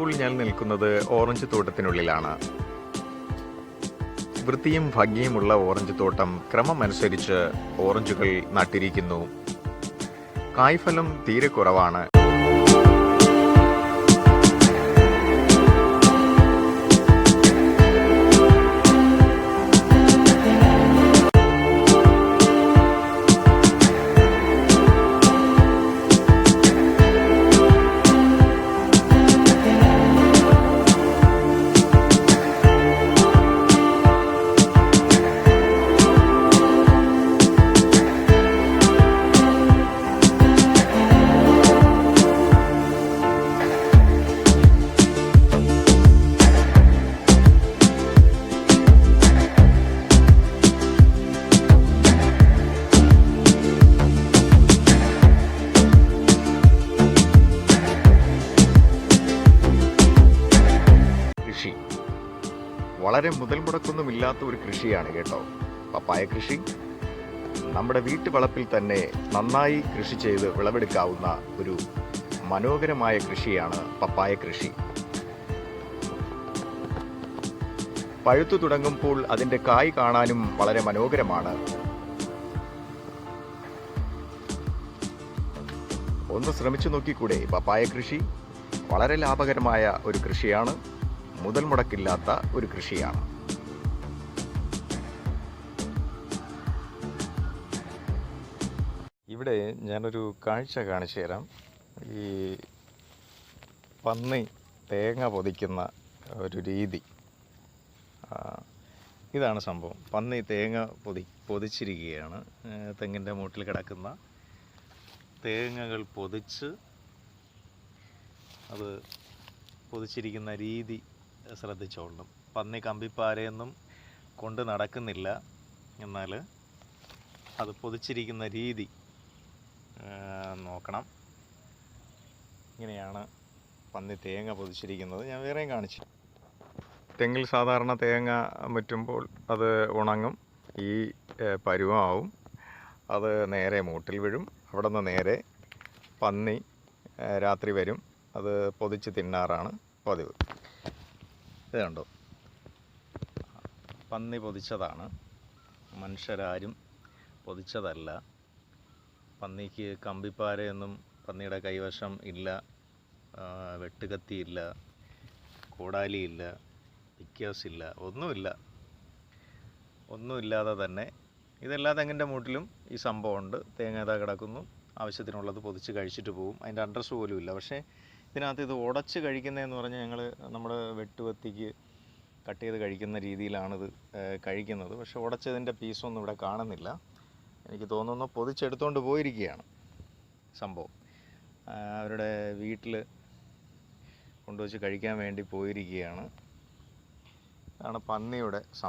ഇപ്പോൾ ഞാൻ നിൽക്കുന്നത് ഓറഞ്ച് തോട്ടത്തിനുള്ളിലാണ്. വൃത്തിയും ഭംഗിയുമുള്ള ഓറഞ്ച് തോട്ടം ക്രമമനുസരിച്ച് ഓറഞ്ചുകൾ നട്ടിരിക്കുന്നു. കായ്ഫലം തീരെ കുറവാണ്. കൃഷി. വളരെ മുതൽ മുടക്കൊന്നുമില്ലാത്ത ഒരു കൃഷിയാണ് കേട്ടോ പപ്പായ കൃഷി. നമ്മുടെ വീട്ടുവളപ്പിൽ തന്നെ നന്നായി കൃഷി ചെയ്ത് വിളവെടുക്കാവുന്ന ഒരു മനോഹരമായ കൃഷിയാണ് പപ്പായ കൃഷി. പഴുത്തു തുടങ്ങുമ്പോൾ അതിന്റെ കായ് കാണാനും വളരെ മനോഹരമാണ്. ഒന്ന് ശ്രമിച്ചു നോക്കിക്കൂടെ പപ്പായ കൃഷി? വളരെ ലാഭകരമായ ഒരു കൃഷിയാണ്. മുതൽ മുടക്കില്ലാത്ത ഒരു കൃഷിയാണ്. ഇവിടെ ഞാനൊരു കാഴ്ച കാണിച്ചു തരാം. ഈ പന്നി തേങ്ങ പൊതിക്കുന്ന ഒരു രീതി. ഇതാണ് സംഭവം. പന്നി തേങ്ങ പൊതി പൊതിച്ചിരിക്കുകയാണ്. തെങ്ങിന്റെ മൂട്ടിൽ കിടക്കുന്ന തേങ്ങകൾ പൊതിച്ച് അത് പൊതിച്ചിരിക്കുന്ന രീതി ശ്രദ്ധിച്ചോളണം. പന്നി കമ്പിപ്പാരയൊന്നും കൊണ്ട് നടക്കുന്നില്ല. എന്നാൽ അത് പൊതിച്ചിരിക്കുന്ന രീതി നോക്കണം. ഇങ്ങനെയാണ് പന്നി തേങ്ങ പൊതിച്ചിരിക്കുന്നത്. ഞാൻ വേറെയും കാണിച്ചു. തെങ്ങിൽ സാധാരണ തേങ്ങ മുറ്റുമ്പോൾ അത് ഉണങ്ങും. ഈ പരുവാവും. അത് നേരെ മൂട്ടിൽ വീഴും. അവിടെ നിന്ന് നേരെ പന്നി രാത്രി വരും. അത് പൊതിച്ച് തിന്നാറാണ് പതിവ്. ഇത് കണ്ടോ പന്നി പൊതിച്ചതാണ്. മനുഷ്യരാരും പൊതിച്ചതല്ല. പന്നിക്ക് കമ്പിപ്പാരയൊന്നും പന്നിയുടെ കൈവശം ഇല്ല. വെട്ടുകത്തിയില്ല. കോടാലിയില്ല. പിക്കേഴ്സ് ഇല്ല ഒന്നുമില്ല. ഒന്നുമില്ലാതെ തന്നെ ഇതെല്ലാ തെങ്ങിന്റെ മൂട്ടിലും ഈ സംഭവമുണ്ട്. തേങ്ങ ഏതാ കിടക്കുന്നു. ആവശ്യത്തിനുള്ളത് പൊതിച്ച് കഴിച്ചിട്ട് പോകും അതിന്റെ അഡ്രസ്സ് പോലും ഇല്ല പക്ഷേ ഇതിനകത്ത് ഇത് ഉടച്ച് കഴിക്കുന്നതെന്ന് പറഞ്ഞാൽ ഞങ്ങൾ നമ്മുടെ വെട്ടുകത്തിക്ക് കട്ട് ചെയ്ത് കഴിക്കുന്ന രീതിയിലാണിത് കഴിക്കുന്നത്. പക്ഷെ ഉടച്ചതിന്റെ പീസൊന്നും ഇവിടെ കാണുന്നില്ല. എനിക്ക് തോന്നുന്നു പൊതിച്ചെടുത്തുകൊണ്ട് പോയിരിക്കുകയാണ് സംഭവം. അവരുടെ വീട്ടിൽ കൊണ്ടുവച്ച് കഴിക്കാൻ വേണ്ടി പോയിരിക്കുകയാണ്. അതാണ് പന്നിയുടെ